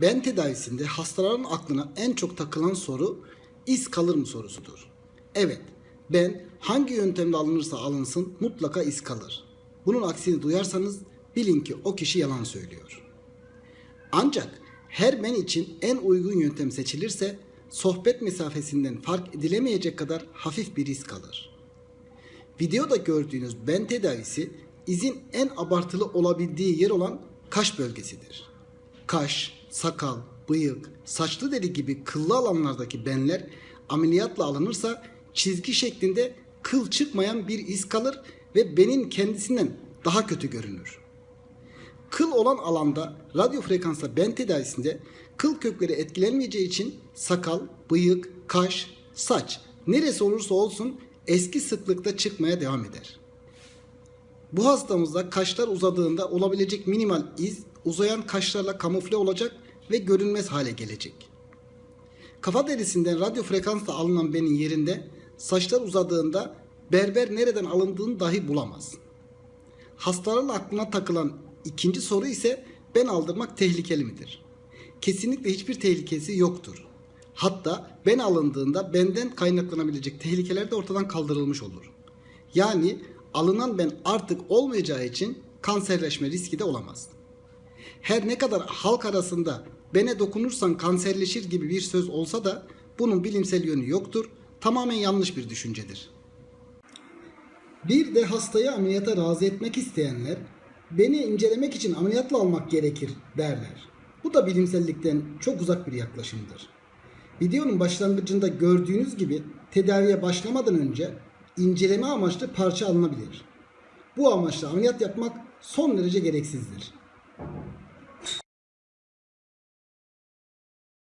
Ben tedavisinde hastaların aklına en çok takılan soru iz kalır mı sorusudur. Evet, ben hangi yöntemle alınırsa alınsın mutlaka iz kalır. Bunun aksini duyarsanız bilin ki o kişi yalan söylüyor. Ancak her men için en uygun yöntem seçilirse sohbet mesafesinden fark edilemeyecek kadar hafif bir risk kalır. Videoda gördüğünüz ben tedavisi izin en abartılı olabildiği yer olan kaş bölgesidir. Kaş, sakal, bıyık, saçlı deri gibi kıllı alanlardaki benler ameliyatla alınırsa çizgi şeklinde kıl çıkmayan bir iz kalır ve benin kendisinden daha kötü görünür. Kıl olan alanda radyo frekansla ben tedavisinde kıl kökleri etkilenmeyeceği için sakal, bıyık, kaş, saç neresi olursa olsun eski sıklıkta çıkmaya devam eder. Bu hastamızda kaşlar uzadığında olabilecek minimal iz uzayan kaşlarla kamufle olacak ve görünmez hale gelecek. Kafa derisinden radyo frekansla alınan benin yerinde saçlar uzadığında berber nereden alındığını dahi bulamaz. Hastaların aklına takılan ikinci soru ise ben aldırmak tehlikeli midir? Kesinlikle hiçbir tehlikesi yoktur. Hatta ben alındığında benden kaynaklanabilecek tehlikeler de ortadan kaldırılmış olur. Yani alınan ben artık olmayacağı için kanserleşme riski de olamaz. Her ne kadar halk arasında bene dokunursan kanserleşir gibi bir söz olsa da bunun bilimsel yönü yoktur. Tamamen yanlış bir düşüncedir. Bir de hastayı ameliyata razı etmek isteyenler beni incelemek için ameliyatla almak gerekir derler. Bu da bilimsellikten çok uzak bir yaklaşımdır. Videonun başlangıcında gördüğünüz gibi tedaviye başlamadan önce inceleme amaçlı parça alınabilir. Bu amaçla ameliyat yapmak son derece gereksizdir.